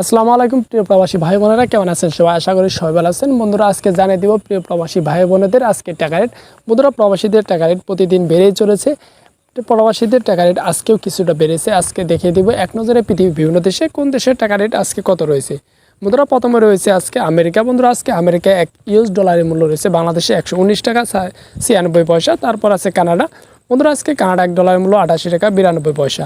আসসালামু আলাইকুম, প্রিয় প্রবাসী ভাই বোনেরা কেমন আছেন সবাই? আশা করি সবাই ভালো আছেন। বন্ধুরা, আজকে জানিয়ে দিব, প্রিয় প্রবাসী ভাই বোনেদের আজকে টাকা রেট। বন্ধুরা, প্রবাসীদের টাকা রেট প্রতিদিন বেড়েই চলেছে। প্রবাসীদের টাকা রেট আজকেও কিছুটা বেড়েছে। আজকে দেখিয়ে দিব, এক নজরে পৃথিবীর বিভিন্ন দেশে কোন দেশের টাকা রেট আজকে কত রয়েছে। বন্ধুরা, প্রথমে রয়েছে আজকে আমেরিকা। বন্ধুরা, আজকে আমেরিকা এক ইউএস ডলারের মূল্য রয়েছে বাংলাদেশে একশো উনিশ টাকা ছিয়ানব্বই পয়সা। তারপর আছে কানাডা। বন্ধুরা, আজকে কানাডা এক ডলারের মূল্য আটাশি টাকা, বিরানব্বই পয়সা।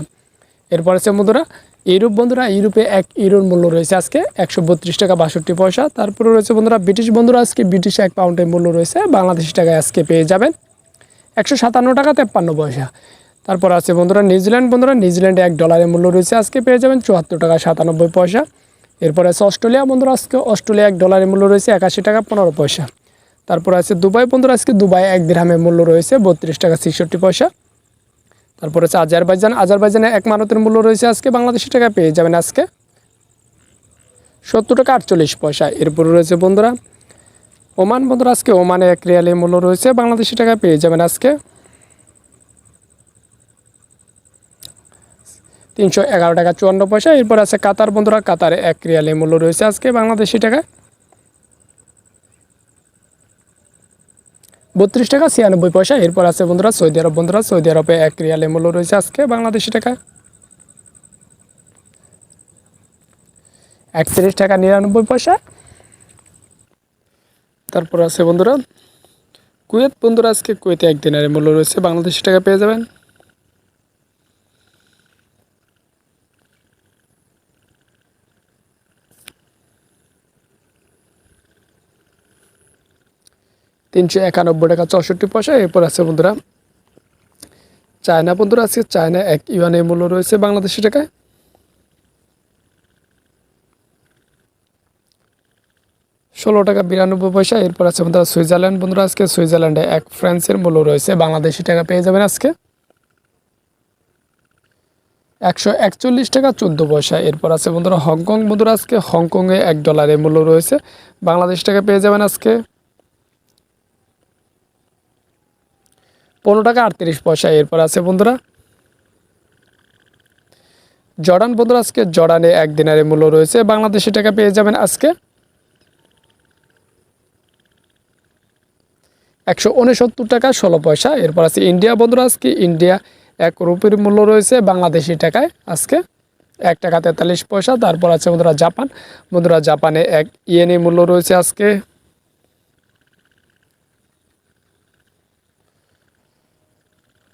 এরপর আছে, বন্ধুরা ইউরোপ বন্ধুরা ইউরোপে এক ইউরোর মূল্য রয়েছে আজকে একশো বত্রিশ টাকা বাষট্টি পয়সা। তারপরে রয়েছে বন্ধুরা, ব্রিটিশ বন্ধুরা আজকে ব্রিটিশ এক পাউন্ডের মূল্য রয়েছে বাংলাদেশি টাকায় আজকে পেয়ে যাবেন একশো সাতান্ন টাকা তেপ্পান্ন পয়সা। তারপর আছে বন্ধুরা, নিউজিল্যান্ড বন্ধুরা, নিউজিল্যান্ডে এক ডলারের মূল্য রয়েছে আজকে পেয়ে যাবেন চুয়াত্তর টাকা সাতানব্বই পয়সা। এরপর আছে অস্ট্রেলিয়া বন্ধুরা, আজকে অস্ট্রেলিয়া এক ডলারের মূল্য রয়েছে একাশি টাকা পনেরো পয়সা। তারপর আছে দুবাই বন্ধুরা, আজকে দুবাই এক দিরহামের মূল্য রয়েছে বত্রিশ টাকা ছেষট্টি পয়সা। তারপর আছে আজারবাইজান। আজারবাইজানে এক মানতের মূল্য রয়েছে আজকে বাংলাদেশি টাকা পেয়ে যাবেন আজকে। সত্তর টাকা আটচল্লিশ পয়সা। এরপর রয়েছে বন্ধুরা, ওমান বন্ধুরা, আজকে ওমানে এক রিয়ালের মূল্য রয়েছে বাংলাদেশি টাকা পেয়ে যাবেন আজকে। তিনশো এগারো টাকা চুয়ান্ন পয়সা। এরপর আছে কাতার বন্ধুরা, কাতারে এক রিয়ালের মূল্য রয়েছে আজকে বাংলাদেশি টাকা। বত্রিশ টাকা, ছিয়ানব্বই পয়সা। এরপর আছে বন্ধুরা, সৌদি আরব। বন্ধুরা, সৌদি আরবে এক রিয়ালের মূল্য রয়েছে আজকে বাংলাদেশি টাকা। একত্রিশ টাকা, নিরানব্বই পয়সা। তারপর আছে বন্ধুরা, কুয়েত। বন্ধুরা, আজকে কুয়েতে একদিনের মূল্য রয়েছে বাংলাদেশি টাকা, পেয়ে যাবেন। তিনশো একানব্বই টাকা চৌষট্টি পয়সা। এরপর আছে বন্ধুরা, চায়না বন্ধুরা আজকে চায়না এক ইউয়ানের মূল্য রয়েছে বাংলাদেশি টাকায়। ষোলো টাকা বিরানব্বই পয়সা। এরপর আছে বন্ধুরা, সুইজারল্যান্ড বন্ধুরা আজকে, সুইজারল্যান্ডে এক ফ্রান্সের মূল্য রয়েছে বাংলাদেশি টাকা পেয়ে যাবেন আজকে। একশো একচল্লিশ টাকা চোদ্দ পয়সা। এরপর আছে বন্ধুরা, হংকং বন্ধুরা আজকে, হংকংয়ে এক ডলারের মূল্য রয়েছে বাংলাদেশ টাকা পেয়ে যাবেন আজকে। পনেরো টাকা আটত্রিশ পয়সা এরপর আছে বন্ধুরা। জর্ডান বন্ধুরা, আজকে জর্ডানে এক দিনারের মূল্য রয়েছে। বাংলাদেশি টাকা পেয়ে যাবেন আজকে। একশো উনসত্তর টাকা ষোলো পয়সা এরপর আছে ইন্ডিয়া বন্ধুরা, আজকে ইন্ডিয়া এক রুপির মূল্য রয়েছে বাংলাদেশি টাকায় আজকে। এক টাকা তেতাল্লিশ পয়সা, তারপর আছে বন্ধুরা জাপান। বন্ধুরা, জাপানে এক ইয়েনি মূল্য রয়েছে আজকে।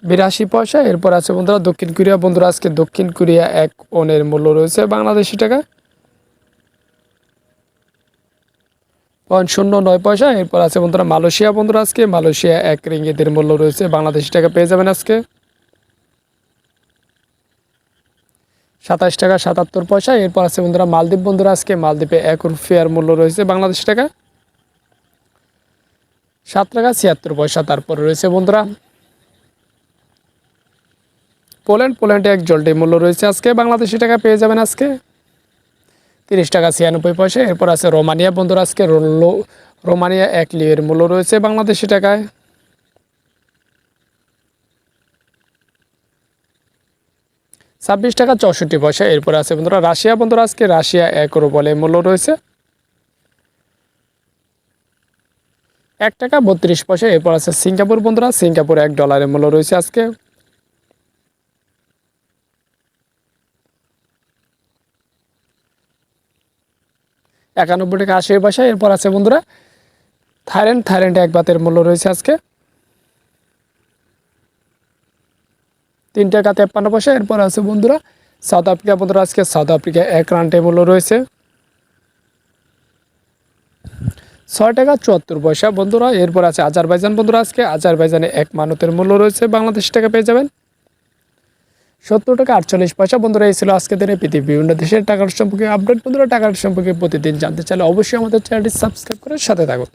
বিরাশি পয়সা। এরপর আছে বন্ধুরা, দক্ষিণ কোরিয়া। বন্ধুরা, আজকে দক্ষিণ কোরিয়া এক ওনের মূল্য রয়েছে বাংলাদেশি টাকা। পয়েন্ট শূন্য নয় পয়সা। এরপর আছে বন্ধুরা, মালয়েশিয়া। বন্ধুরা, আজকে মালয়েশিয়া এক রিঙ্গিতের মূল্য রয়েছে বাংলাদেশি টাকা। পেয়ে যাবেন আজকে। সাতাশ টাকা সাতাত্তর পয়সা। এরপর আছে বন্ধুরা, মালদ্বীপ। বন্ধুরা, আজকে মালদ্বীপে এক রুপিয়ার মূল্য রয়েছে বাংলাদেশি টাকা। সাত টাকা ছিয়াত্তর পয়সা তারপর রয়েছে বন্ধুরা। পোল্যান্ড, পোল্যান্ডে এক জলটি মূল্য রয়েছে আজকে। বাংলাদেশি টাকা পেয়ে যাবেন আজকে। তিরিশ টাকা ছিয়ানব্বই পয়সা। এরপর আছে রোমানিয়া। বন্ধুরা, আজকে রোমানিয়া এক লিয়ের মূল্য রয়েছে বাংলাদেশি টাকায়। ছাব্বিশ টাকা চৌষট্টি পয়সা। এরপর আছে বন্ধুরা, রাশিয়া। বন্ধুরা, আজকে রাশিয়া এক রুবলের মূল্য রয়েছে। এক টাকা বত্রিশ পয়সা। এরপর আছে সিঙ্গাপুর। বন্ধুরা, সিঙ্গাপুর এক ডলারের মূল্য রয়েছে আজকে। একানব্বই টাকা আশি পয়সা, এরপর আছে বন্ধুরা, থাইল্যান্ড, থাইল্যান্ডে এক বাতের মূল্য রয়েছে আজকে। তিন টাকা তেপ্পান্ন পয়সা, এরপর আছে বন্ধুরা, সাউথ আফ্রিকা, বন্ধুরা, আজকে সাউথ আফ্রিকা এক রানটে মূল্য রয়েছে। ছয় টাকা চুয়াত্তর পয়সা, বন্ধুরা, এরপর আছে আজারবাইজান, বন্ধুরা, আজকে আজারবাইজানে এক মানতের মূল্য রয়েছে, বাংলাদেশ টাকা পেয়ে যাবেন। সত্তর টাকা আটচল্লিশ পয়সা। বন্ধুরা, এই ছিল আজকে দিনে পৃথিবীর বিভিন্ন দেশের টাকার সম্পর্কে আপডেট বন্ধুরা, টাকার সম্পর্কে প্রতিদিন জানতে চাইলে অবশ্যই আমাদের চ্যানেলটি সাবস্ক্রাইব করে সাথে থাকুন।